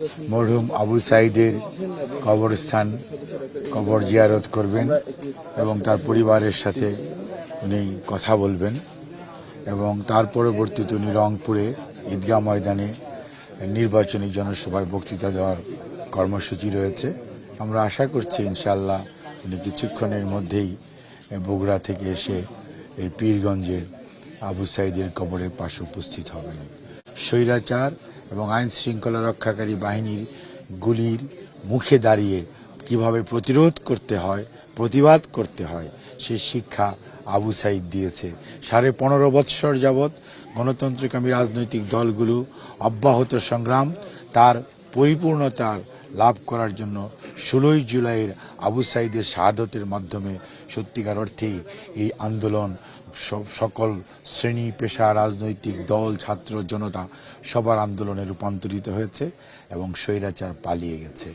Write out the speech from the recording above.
মরহুম আবু সাইদের কবরস্থান কবর জিয়ারত করবেন এবং তার পরিবারের সাথে উনি কথা বলবেন এবং তার পরবর্তীতে উনি রংপুরে ঈদগাহ ময়দানে নির্বাচনী জনসভায় বক্তৃতা দেওয়ার কর্মসূচি রয়েছে। আমরা আশা করছি ইনশাল্লাহ উনি কিছুক্ষণের মধ্যেই বগুড়া থেকে এসে এই পীরগঞ্জের আবু সাইদের কবরের পাশে উপস্থিত হবেন। স্বৈরাচার এবং আইন শৃঙ্খলা রক্ষাকারী বাহিনীর গুলির মুখে দাঁড়িয়ে কীভাবে প্রতিরোধ করতে হয়, প্রতিবাদ করতে হয়, সে শিক্ষা আবু সাইদ দিয়েছে। সাড়ে পনেরো বৎসর যাবৎ গণতন্ত্রকামী রাজনৈতিক দলগুলো অব্যাহত সংগ্রাম, তার পরিপূর্ণতার লাভ করার জন্য ষোলোই জুলাইয়ের আবু সাইদের শাহাদতের মাধ্যমে সত্যিকার অর্থে এই আন্দোলন সকল শ্রেণি, পেশা, রাজনৈতিক দল, ছাত্র, জনতা সবার আন্দোলনে রূপান্তরিত হয়েছে এবং স্বৈরাচার পালিয়ে গেছে।